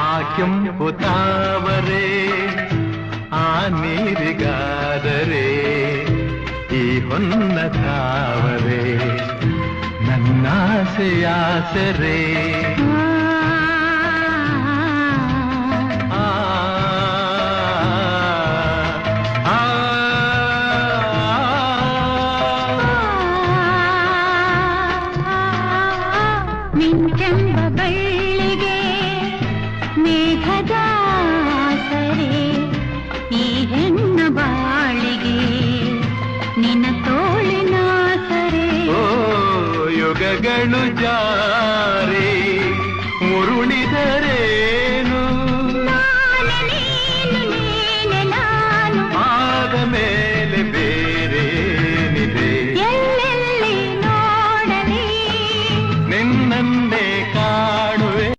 ആക്കും പുതാവരേ ആ നീരുകാതരേ ഈ ഹൊന്നതാവരേ നന്നാശയാസരേ ിൻ ചെമ്പ പള്ളികേ ನಿನ್ನ ತೋಳಿನ ಸರೆ ಓ ಯುಗಗಳು ಜಾರಿ ಮುರುಳಿದರೇನು ಆದ ಮೇಲೆ ಬೇರೆ ನಿದೆ ಎಲ್ಲೆಲ್ಲಿ ನೋಡಲಿ ನಿನ್ನನ್ನೇ